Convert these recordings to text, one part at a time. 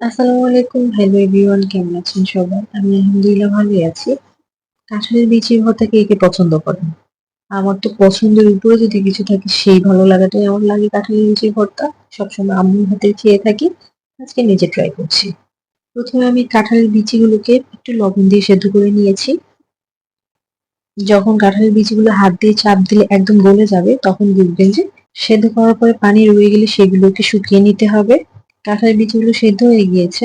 আসসালামু আলাইকুম। Hello everyone কেমন আছেন সবাই? আমি আলহামদুলিল্লাহ ভালোই আছি। কাঁঠালের বিচি ভর্তা কে কে পছন্দ করেন আমার তো পছন্দের উপরে যদি কিছু থাকে, সেই ভালো লাগাটাই আমার লাগে কাঁঠালের বিচি ভর্তা। সবসময় আম্মুর হাতে খেয়ে থাকি। আজকে নিজে ট্রাই করছি। প্রথমে আমি কাঁঠালের বিচিগুলোকে একটু লবণ দিয়ে সেদ্ধ করে নিয়েছি। যখন কাঁঠালের বিচিগুলো হাত দিয়ে চাপ দিলে একদম গলে যাবে, তখন বুঝবেন যে সেদ্ধ করার পরে পানি রয়ে গেলে সেগুলোকে শুকিয়ে নিতে হবে। কাঁঠালের বিচিগুলো সেদ্ধ হয়ে গিয়েছে।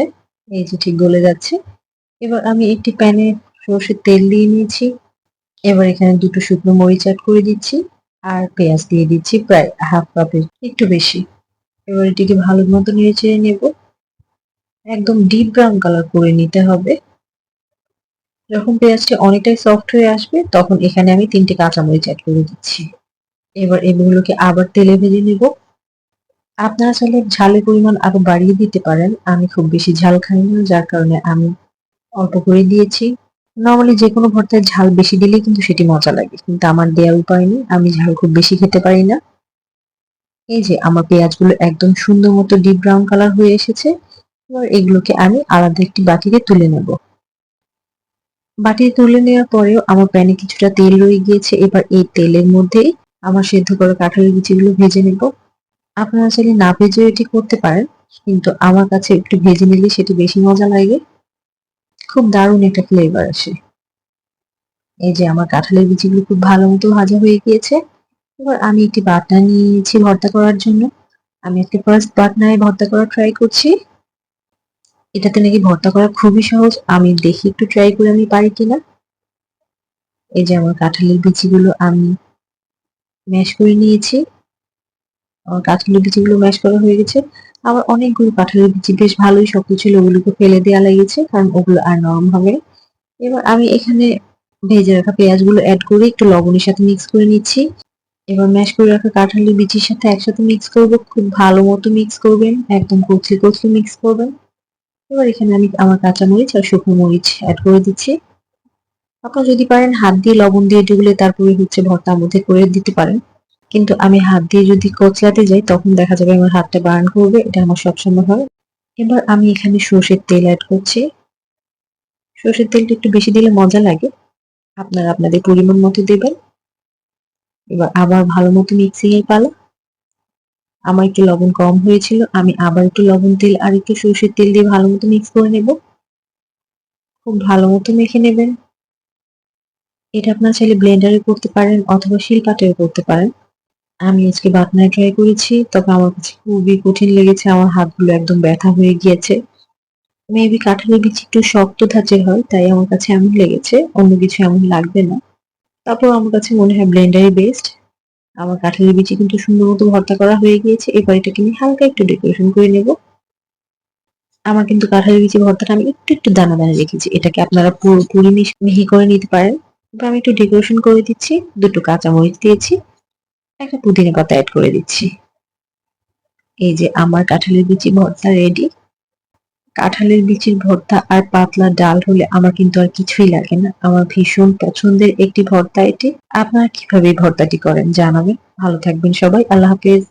এই যে ঠিক গলে যাচ্ছে। এবার আমি একটি প্যানে সর্ষের তেল দিয়ে নিয়েছি। এবার এখানে দুটো শুকনো মরিচ অ্যাড করে দিচ্ছি আর পেঁয়াজ দিয়ে দিচ্ছি প্রায় হাফ কাপের একটু বেশি। এবার এটিকে ভালো মতো চেড়ে নেব। একদম ডিপ ব্রাউন কালার করে নিতে হবে। যখন পেঁয়াজটি অনেকটাই সফট হয়ে আসবে, তখন এখানে আমি তিনটে কাঁচামরিচ অ্যাড করে দিচ্ছি। এবার এগুলোকে আবার তেলে ভেজে নেব। আপনারা চাইলে ঝালের পরিমাণ আরও বাড়িয়ে দিতে পারেন। আমি খুব বেশি ঝাল খাই না, যার কারণে আমি অল্প করে দিয়েছি। নর্মালি যে কোনো ভর্তায় ঝাল বেশি দিলে কিন্তু সেটি মজা লাগে, কিন্তু আমার দেওয়ার উপায় নেই। আমি ঝাল খুব বেশি খেতে পারি না। এই যে আমার পেঁয়াজগুলো একদম সুন্দর মতো ডিপ ব্রাউন কালার হয়ে এসেছে। এবার এগুলোকে আমি আলাদা একটি বাটিতে তুলে নেব। বাটিতে তুলে নেওয়ার পরেও আমার প্যানে কিছুটা তেল রয়ে গিয়েছে। এবার এই তেলের মধ্যেই আমার সেদ্ধ করা কাঁঠালের বিচিগুলো ভেজে নেব। আপনারা চাইলে না ভেজেও এটি করতে পারেন, কিন্তু আমার কাছে একটু ভেজে নিলে সেটি বেশি মজা লাগে। খুব দারুণ একটা ফ্লেভার আসে। এই যে আমার কাঁঠালের বিচিগুলো খুব ভালো মতো ভাজা হয়ে গিয়েছে। এবার আমি একটি বাটনা নিয়েছি ভর্তা করার জন্য। আমি একটি ফার্স্ট বাটনায় ভর্তা করা ট্রাই করছি। এটাতে নাকি ভর্তা করা খুবই সহজ, আমি দেখি একটু ট্রাই করে আমি পারি কিনা। এই যে আমার কাঁঠালের বিচিগুলো আমি ম্যাশ করে নিয়েছি। আমার কাঁঠালের বিচিগুলো ম্যাশ করা হয়ে গেছে। আবার অনেকগুলো কাঁঠালের বিচি বেশ ভালোই ছিল ওগুলোকে ফেলে দেওয়া লেগেছে কারণ ওগুলো আর নরম হবে এবার আমি এখানে ভেজে রাখা পেঁয়াজগুলো অ্যাড করে একটু লবণের সাথে মিক্স করে নিচ্ছি। এবার ম্যাশ করে রাখা কাঁঠালের বিচির সাথে একসাথে মিক্স করব, খুব ভালো মতো মিক্স করবেন, একদম কচলি কচলি মিক্স করবেন। এবার এখানে আমি আমার কাঁচা মরিচ আর শুকনো মরিচ অ্যাড করে দিচ্ছি। আপনারা যদি পারেন, হাত দিয়ে লবণ দিয়ে ডুবলে তারপরে হচ্ছে ভর্তার মধ্যে করে দিতে পারেন। কিন্তু আমি হাত দিয়ে যদি কচলাতে যাই, তখন দেখা যাবে আমার হাতটা বার্ন করবে। এটা আমার সবসময় হয়। এবার আমি এখানে সর্ষের তেল অ্যাড করছি। সর্ষের তেলটা একটু বেশি দিলে মজা লাগে। আপনারা আপনাদের পরিমাণ মতো দেবেন। এবার আবার ভালো মতো মিক্সিং এর পালা। আমার একটু লবণ কম হয়েছিল। আমি আবার একটু লবণ তেল আর একটু সর্ষের তেল দিয়ে ভালো মতো মিক্স করে নেব। খুব ভালো মতো মেখে নেবেন। এটা আপনার চাইলে ব্লেন্ডারে করতে পারেন অথবা শিলপাটেও করতে পারেন। আমি আজকে বাটনায় ট্রাই করেছি, তবে আমার কাছে খুবই কঠিন লেগেছে, আমার হাতগুলো একদম ব্যথা হয়ে গিয়েছে। মেবি কাঁঠালের বীজ একটু শক্ত ধাঁচের হয়, তাই আমার কাছে এমন লেগেছে, অন্য কিছু এমন লাগবে না। তারপর আমার কাছে মনে হয় ব্লেন্ডারই বেস্ট। আমার কাঁঠালের বিচি কিন্তু সুন্দর মতো ভর্তা করা হয়ে গিয়েছে, এবার এটাকে আমি হালকা একটু ডেকোরেশন করে নেব। আমার কিন্তু কাঁঠালের বিচি ভর্তাটা আমি একটু একটু দানা দানা রেখেছি, এটাকে আপনারা পুরোপুরি মিহি করে নিতে পারেন। এবার আমি একটু ডেকোরেশন করে দিচ্ছি, দুটো কাঁচামরিচ দিয়েছি। একটা পুদিনা পাতা অ্যাড করে দিচ্ছি। এই যে আমার কাঁঠালের বিচি ভর্তা রেডি কাঁঠালের বিচির ভর্তা আর পাতলা ডাল হলে আমার কিন্তু আর কিছুই লাগে না। আমার ভীষণ পছন্দের একটি ভর্তা এটি। আপনারা কীভাবে ভর্তাটি করেন জানাবেন। ভালো থাকবেন সবাই। আল্লাহ হাফেজ।